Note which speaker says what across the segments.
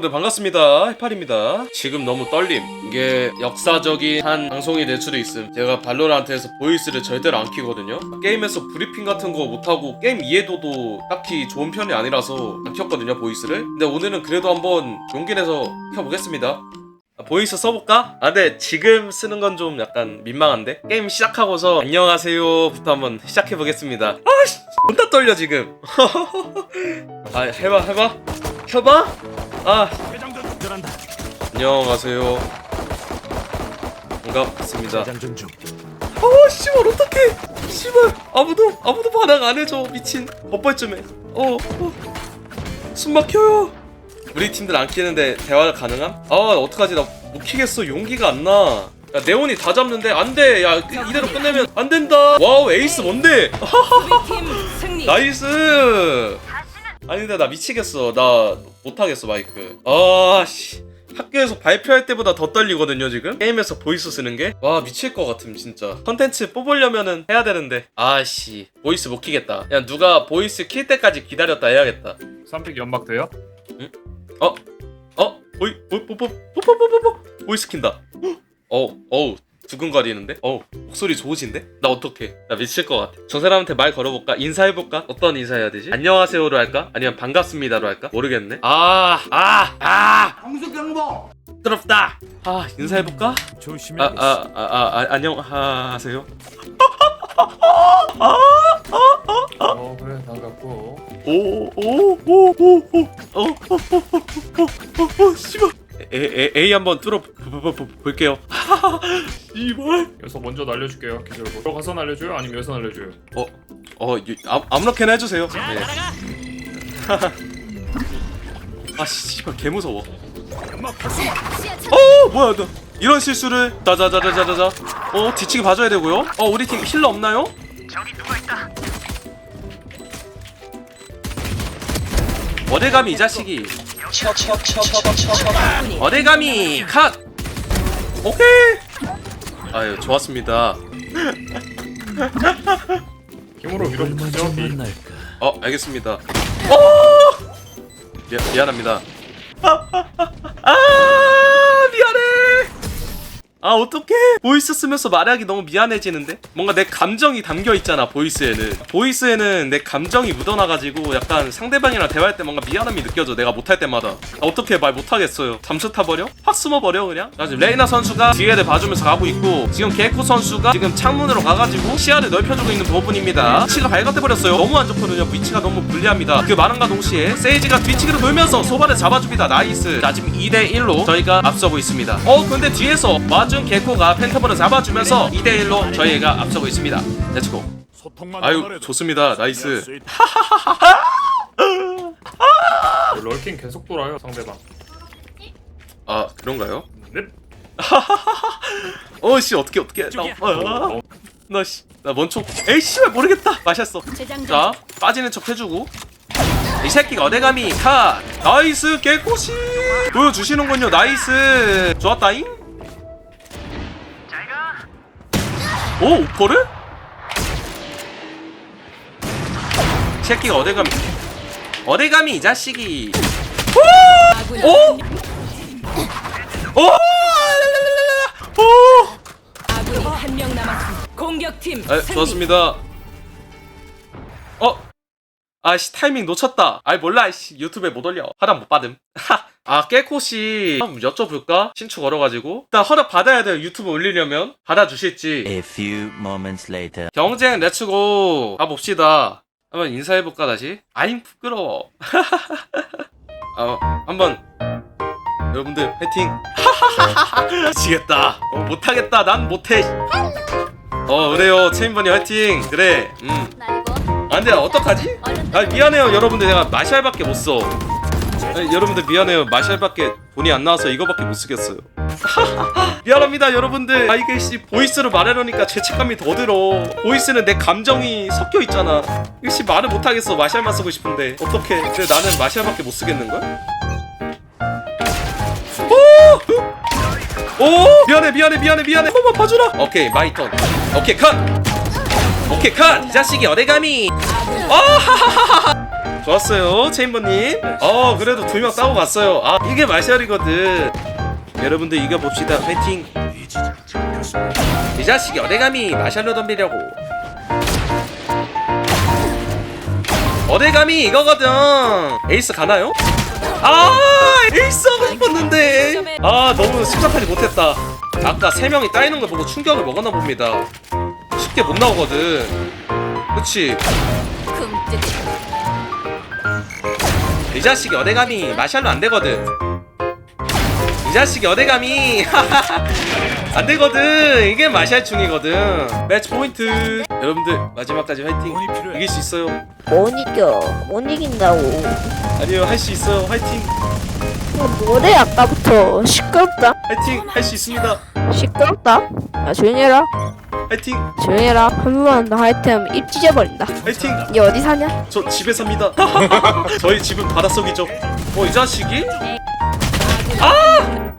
Speaker 1: 여러분들 반갑습니다. 해팔입니다. 지금 너무 떨림. 이게 역사적인 한 방송이 될 수도 있음. 제가 발로란트에서 보이스를 절대로 안 키거든요. 게임에서 브리핑 같은 거 못하고 게임 이해도도 딱히 좋은 편이 아니라서 안 켰거든요 보이스를. 근데 오늘은 그래도 한번 용기 내서 켜보겠습니다. 아, 보이스 써볼까? 아 근데 지금 쓰는 건 좀 약간 민망한데? 게임 시작하고서 안녕하세요부터 한번 시작해보겠습니다. 아씨! 존나 떨려 지금. 아 해봐 해봐. 켜봐 아.
Speaker 2: 회장전 운전한다.
Speaker 1: 안녕하세요. 반갑습니다.
Speaker 2: 회장전 중.
Speaker 1: 어 씨발 어떡해. 씨발 아무도 아무도 반항 안 해줘 미친. 엇발쯤에. 어, 어. 숨 막혀요. 우리 팀들 안 키는데 대화가 가능함? 아 어떡하지? 나 못 키겠어. 용기가 안나. 야 네온이 다 잡는데? 안돼. 야 이- 이대로 끝내면 안 된다. 와우 에이스 뭔데?
Speaker 3: 팀 승리.
Speaker 1: 나이스 아니 근데 나 미치겠어 나 못하겠어 마이크 아씨 학교에서 발표할 때보다 더 떨리거든요 지금 게임에서 보이스 쓰는 게 와 미칠 것 같음 진짜 컨텐츠 뽑으려면은 해야 되는데 아씨 보이스 못 키겠다 그냥 누가 보이스 킬 때까지 기다렸다 해야겠다
Speaker 4: 3픽 연막 돼요?
Speaker 1: 어? 어? 보이 보보보보보보보 보이스 킨다 어 어우 두근거리는데? 어 목소리 좋으신데? 나 어떡해 나 미칠 것 같아 저 사람한테 말 걸어볼까? 인사해볼까? 어떤 인사해야 되지? 안녕하세요로 할까? 아니면 반갑습니다로 할까? 모르겠네 아아아
Speaker 2: 홍수 경보.
Speaker 1: 부끄럽다 아 인사해볼까?
Speaker 4: 조심해야겠어.
Speaker 1: 아아 아 아 안녕하세요
Speaker 4: 어 그래 반갑고.
Speaker 1: 오오오오오오오오오 씨발 A 한번 뚫어 볼게요 씨발
Speaker 4: 여기서 먼저 날려줄게요. 기다려봐. 들어가서 날려줘요? 아니면 여기서 날려줘요?
Speaker 1: 어, 어, 유- 아, 아무렇게나 해주세요. 네. 아, 씨발, 개 무서워. 어, 뭐야, 너 이런 실수를 자자자자자자. 어, 뒤치기 봐줘야 되고요. 어, 우리 팀 힐러 없나요? 어딜감이 이 자식이. 어딜감이 컷. 오케이. 아유, 좋았습니다.
Speaker 4: 힘으로 밀어붙이죠. 미.
Speaker 1: 어 알겠습니다. 어 미안 미안합니다. 아 어떡해? 보이스 쓰면서 말하기 너무 미안해지는데? 뭔가 내 감정이 담겨 있잖아 보이스에는. 보이스에는 내 감정이 묻어나가지고 약간 상대방이랑 대화할 때 뭔가 미안함이 느껴져 내가 못할 때마다. 아, 어떻게 말 못하겠어요. 잠수 타버려? 확 숨어버려 그냥? 나 지금 레이나 선수가 뒤에를 봐주면서 가고 있고 지금 개코 선수가 지금 창문으로 가가지고 시야를 넓혀주고 있는 부분입니다. 위치가 발각돼버렸어요. 너무 안 좋거든요. 위치가 너무 불리합니다. 그 말함과 동시에 세이지가 뒤치기로 돌면서 소바를 잡아줍니다. 나이스. 자 지금 2대1로 저희가 앞서고 있습니다. 어 근데 뒤에서 와준 개코가 펜타버를 잡아주면서 2대1로 저희가 앞서고 있습니다. 렛츠고 아유 좋습니다. 나이스.
Speaker 4: 럴킹 계속 돌아요 상대방.
Speaker 1: 아 그런가요?
Speaker 4: 넵.
Speaker 1: 어씨 어떻게 어떻게 나 어,
Speaker 4: 어,
Speaker 1: 나씨 나 먼저 에이 씨발 모르겠다. 마셨어. 자 빠지는 척 해주고. 이 새끼가 어대감이 카. 나이스 개꼬시 보여주시는군요. 나이스. 좋았다잉 오 오퍼를? 이 새끼가 어대감이 어대감이 이 자식이 오! 오! 오!
Speaker 3: 아군이 한 명 남았습니다. 공격팀
Speaker 1: 아,
Speaker 3: 승리.
Speaker 1: 좋았습니다. 어? 아씨 타이밍 놓쳤다. 아이 몰라 아이씨 유튜브에 못 올려. 하단 못 받음. 아 깨코씨 한번 여쭤볼까? 신축 걸어가지고. 일단 허락 받아야 돼요 유튜브 올리려면. 받아주실지.
Speaker 5: A few moments later.
Speaker 1: 경쟁 렛츠고 가봅시다. 한번 인사해볼까 다시? 아임 부끄러워. 어, 한번. 여러분들 파이팅. 미치겠다. 어, 못하겠다. 난 못해. 어 그래요. 체인버니 화이팅. 그래. 음. 아, 근데 어떡하지? 아 미안해요 여러분들. 내가 마샬밖에 못써 여러분들 미안해요. 마샬밖에 돈이 안 나와서 이거밖에 못 쓰겠어요. 미안합니다 여러분들. 아 이게 씨 보이스로 말하려니까 죄책감이 더 들어. 보이스는 내 감정이 섞여 있잖아. 이거 씨 말을 못하겠어. 마샬만 쓰고 싶은데. 어떡해. 근데 나는 마샬밖에 못 쓰겠는걸? 오! 오! 미안해 미안해 미안해 미안해. 한 번만 봐주라. 오케이 마이 턴. 오케이 컷! 오케이 컷! 이 자식이 어디감이
Speaker 3: 아군
Speaker 1: 아! 좋았어요 체인버님. 어 그래도 두 명 따고 갔어요. 아 이게 마샬이거든. 여러분들 이겨봅시다. 화이팅. 이 자식이 어대감이 마샬로 덤비려고. 어대감이 이거거든. 에이스 가나요? 아 에이스 하고 싶었는데. 아 너무 심사하지 못했다. 아까 세 명이 따이는 걸 보고 충격을 먹었나 봅니다. 쉽게 못 나오거든. 그치 이 자식이 어대감이 마샬로 안 되거든. 이 자식이 어대감이 안 되거든. 이게 마샬 중이거든. 매치 포인트. 여러분들 마지막까지 화이팅. 이길 수 있어요.
Speaker 6: 못 이겨 못 이긴다고
Speaker 1: 아니요 할 수 있어요. 화이팅.
Speaker 6: 뭐래 아까부터 시끄럽다
Speaker 1: 화이팅 할 수 있습니다.
Speaker 6: 시끄럽다 야 조용히 해라
Speaker 1: 화이팅
Speaker 6: 조용히 해라 한 번만 더 하이템 입 찢어버린다
Speaker 1: 화이팅.
Speaker 6: 니 어디 사냐?
Speaker 1: 저 집에 삽니다. 저희 집은 바닷속이죠. 어 이 자식이? 아!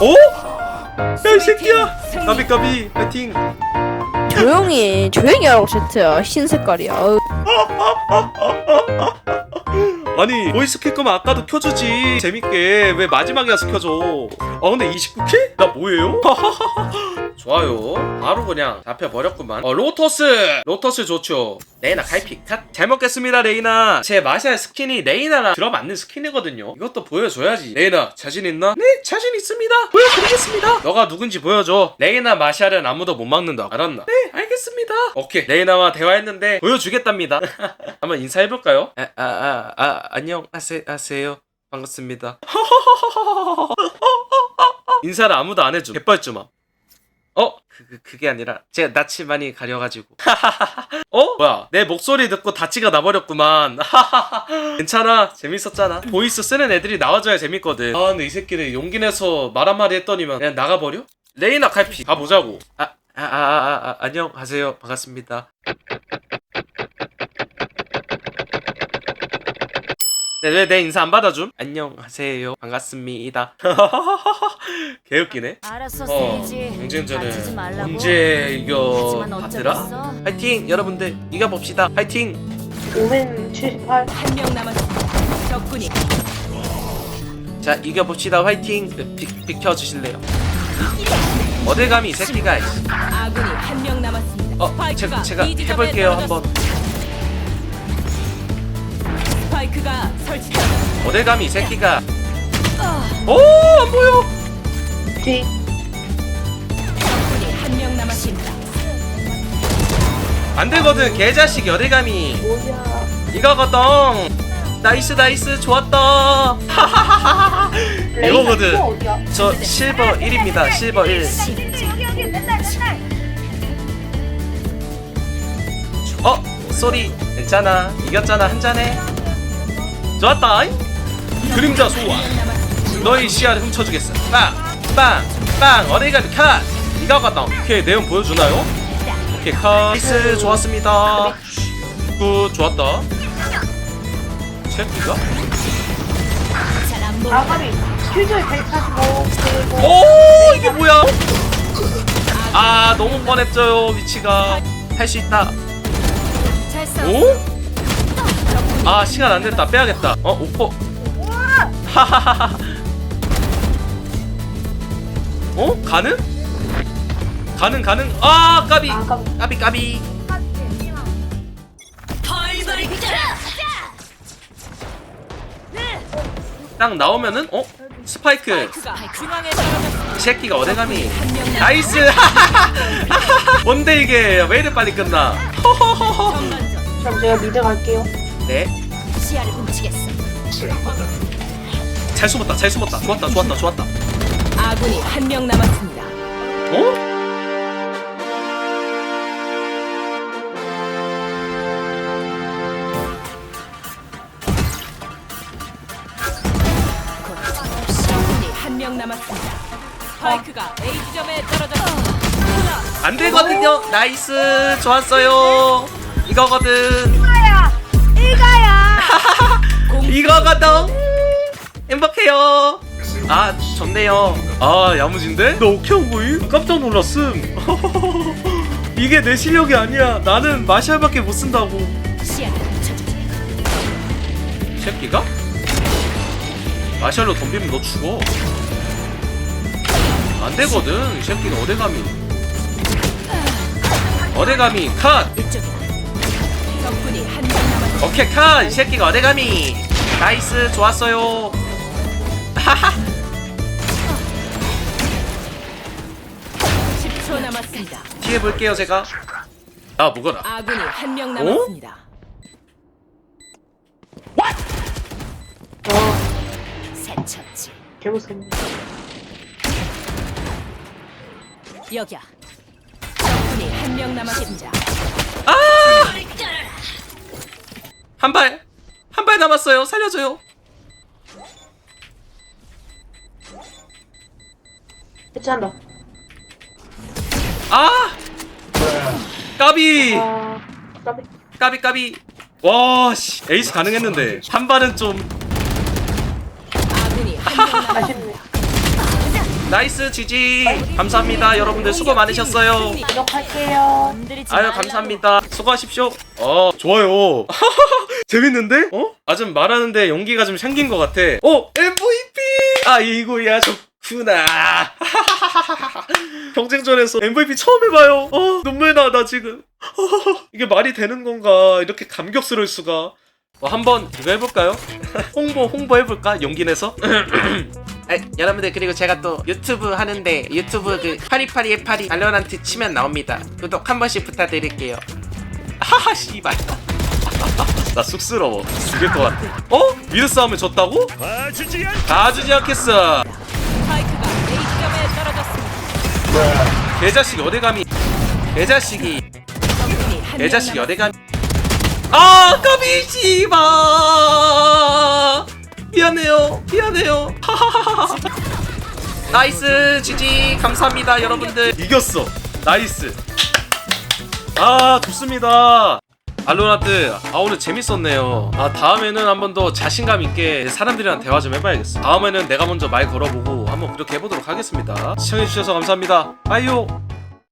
Speaker 1: 어? 야이 새끼야. 까비 까비 화이팅.
Speaker 6: 조용히 조용히 하라고 제트야 흰 색깔이야 어우,
Speaker 1: 아니 보이스 킬 거면 아까도 켜주지 재밌게 왜 마지막에 와서 켜줘 아 근데 29킬? 나 뭐예요? 좋아요. 바로 그냥 잡혀버렸구만. 어 로터스! 로터스 좋죠. 레이나 갈픽 컷. 잘 먹겠습니다 레이나. 제 마샬 스킨이 레이나랑 들어맞는 스킨이거든요. 이것도 보여줘야지. 레이나 자신 있나? 네 자신 있습니다. 보여드리겠습니다. 너가 누군지 보여줘. 레이나 마샬은 아무도 못 막는다. 알았나? 네 알겠습니다. 오케이. 레이나와 대화했는데 보여주겠답니다. 한번 인사해볼까요? 아, 아, 아, 아 안녕 하세, 하세요. 반갑습니다. 인사를 아무도 안 해줘. 개뻘쭘함 어? 그, 그, 그게 아니라 제가 낯이 많이 가려가지고. 어? 뭐야? 내 목소리 듣고 다치가 나버렸구만. 괜찮아. 재밌었잖아. 보이스 쓰는 애들이 나와줘야 재밌거든. 아 근데 이 새끼는 용기 내서 말 한마디 했더니만 그냥 나가버려? 레이나 칼피. 가보자고. 아, 아, 아, 아, 아 안녕하세요. 반갑습니다 네, 왜 내 인사 안 받아줌? 안녕하세요. 반갑습니다. 개웃기네.
Speaker 7: 알았어
Speaker 1: 어,
Speaker 7: 세이지 말라고.
Speaker 1: 언제 이겨
Speaker 7: 하지만? 어쩌겠어?
Speaker 1: 파이팅! 여러분들 이겨봅시다. 파이팅!
Speaker 6: 578
Speaker 3: 한 명 남았습니다. 적군이
Speaker 1: 자, 이겨봅시다. 화이팅! 그, 비, 비켜주실래요? 어딜 감히 이 새끼가. 이씨.
Speaker 3: 아군이 한 명 남았습니다.
Speaker 1: 어,
Speaker 3: 스파이크가
Speaker 1: 제가, 제가
Speaker 3: 지점에
Speaker 1: 해볼게요. 한번.
Speaker 3: 스파이크가
Speaker 1: 감히 이 새끼가. 오, 안 보여!
Speaker 6: 뒤
Speaker 3: 적군이 한 명 남았습니다.
Speaker 1: 안 되거든, 개자식 감히.
Speaker 6: 뭐야
Speaker 1: 이거거든. 나이스, 나이스, 좋았다. 이거거든.
Speaker 6: 어디야?
Speaker 1: 저 실버 1입니다. 실버 1. 어, 쏘리. 괜찮아. 이겼잖아. 한 잔해. 좋았다. 그림자 소화. 너의 시야를 훔쳐주겠어. 빵, 빵, 빵. 어디가 컷. 이거거든. 오케이, 내용 보여주나요? 오케이, 컷. 나이스, 좋았습니다. 굿, 좋았다. 체크가?
Speaker 6: 아가리 퓨즈에 145 그리고
Speaker 1: 오 이게 뭐야? 아 너무 뻔했죠 위치가 할 수 있다. 오? 아 시간 안 됐다 빼야겠다. 어 오퍼. 하하하하. 어 가능? 가능 가능. 아 까비 까비 까비. 딱 나오면은 어 스파이크 새끼가 어디감이 나이스 뭔데 이게 왜 이리 빨리 끝나.
Speaker 6: 그럼 제가 미드 갈게요
Speaker 1: 네.
Speaker 7: 시야를 훔치겠어.
Speaker 1: 잘 숨었다 잘 숨었다. 좋았다 좋았다 좋았다.
Speaker 3: 아군이 한 명 남았습니다.
Speaker 1: 어?
Speaker 3: 적군이 한 명 남았습니다. 스파이크가 A 지점에 떨어졌습니다.
Speaker 1: 안 되거든요. 나이스. 좋았어요. 이거거든 이거거든 행복해요. 아 좋네요. 아 야무진데? 나 오케이 보임? 깜짝 놀랐음. 이게 내 실력이 아니야. 나는 마샬밖에 못 쓴다고. 새끼가? 마샬로 덤비면 너 죽어. 안 되거든 이 새끼가 어디 감히 어디 감히 컷!
Speaker 7: 이쪽이다.
Speaker 3: 적군이 한.
Speaker 1: 오케이 컷! 이 새끼가 어데가미 나이스 좋았어요 하하
Speaker 3: 10초 남았습니다.
Speaker 1: 뒤에 볼게요 제가 아 뭐가라
Speaker 3: 아군이 한 명 남았습니다.
Speaker 7: 새쳤지.
Speaker 6: 개무섭네.
Speaker 3: 여기야. 적군이 한 명 남았습니다.
Speaker 1: 한 발 한 발 남았어요. 살려줘요.
Speaker 6: 해체한다.
Speaker 1: 아! 까비!
Speaker 6: 아, 까비.
Speaker 1: 까비 까비. 와 씨. 에이스 가능했는데. 한 발은 좀.
Speaker 3: 아군이 한 명 남았습니다.
Speaker 1: 나이스 지지. 감사합니다. 여러분들 수고 많으셨어요. 아유. 감사합니다. 수고하십시오. 어. 좋아요. 재밌는데? 어? 아 좀 말하는데 연기가 좀 생긴 것 같아. 어? MVP 아이고야. 좋구나. 경쟁전에서 MVP 처음 해봐요. 어 눈물 나 나 지금. 이게 말이 되는 건가? 이렇게 감격스러울 수가 어, 한번 이거 해볼까요? 홍보 홍보 해볼까? 용기 내서 아, 여러분들 그리고 제가 또 유튜브 하는데 유튜브 그 파리파리의 파리 발로란트 치면 나옵니다 구독 한 번씩 부탁드릴게요 하하 씨발 나 쑥스러워 죽일 것 같아 어? 미드 싸움을 졌다고?
Speaker 2: 봐주지 않.
Speaker 1: 봐주지 않겠어
Speaker 3: 스파이크가 A 지점에 떨어졌습니다.
Speaker 1: 개자식이 어디감이 개자식이
Speaker 3: 적군이 한명
Speaker 1: 개자식이
Speaker 3: 남았습니다.
Speaker 1: 어디감이 아 까비 씨발 미안해요 미안해요. 나이스 지지. 감사합니다 여러분들. 이겼어. 나이스. 아 좋습니다. 알로나트 아 오늘 재밌었네요. 아 다음에는 한번 더 자신감 있게 사람들이랑 대화 좀 해봐야겠어. 다음에는 내가 먼저 말 걸어보고 한번 그렇게 해보도록 하겠습니다. 시청해주셔서 감사합니다. 빠이요